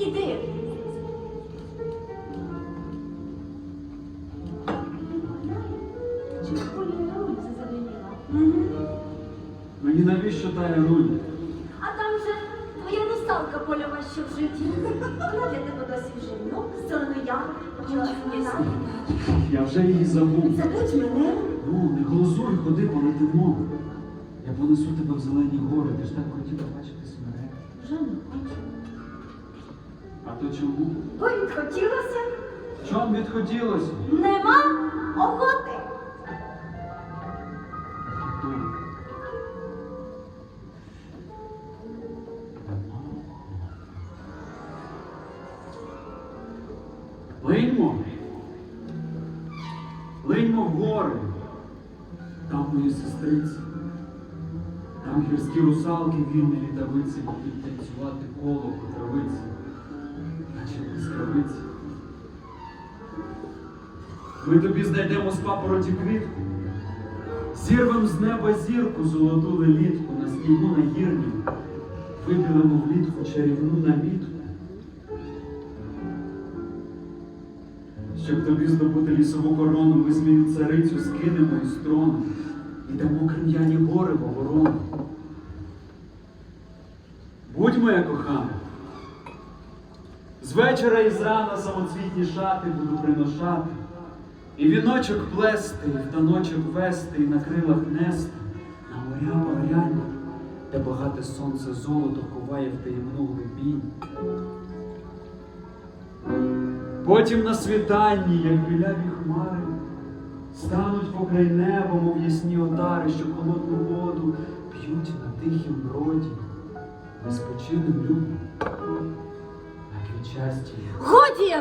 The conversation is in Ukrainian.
Іди. Чи полі руль зазеленіла? Мені навіщо тає руль? А там же твоя русалка польова ще в житті. Вона для тебе досі вже внук, солоноя, чоловіна. Я вже її забув. Забудь мене. Ну, не голосуй, ходи, полетимо. Я понесу тебе в зелені гори, ти ж так хотів побачити. То чому? Бо відхотілося. Чом відхотілося? Нема охоти. Линьмо. Линьмо в гори. Там мої сестриці. Там гірські русалки вільні літавиці будуть танцювати коло по травиці, блискавиці. Ми тобі знайдемо з папороті квітку, зірвем з неба зірку золоту лелітку на снігу на гірні, вибілимо влітку чарівну намітку. Щоб тобі здобути лісову корону, ми змію царицю скинемо із трону і дамо крем'яні гори в оборону. Будь моя кохана, з вечора і зрана самоцвітні шати буду приношати, і віночок плести, в таночок вести, і на крилах нести, на моря багряні, де багате сонце золото ховає в таємну глибінь. Потім на світанні, як біляві хмари, стануть покрай неба, мов ясні отари, що холодну воду п'ють на тихім броді, неспочиним любом, на. Годі!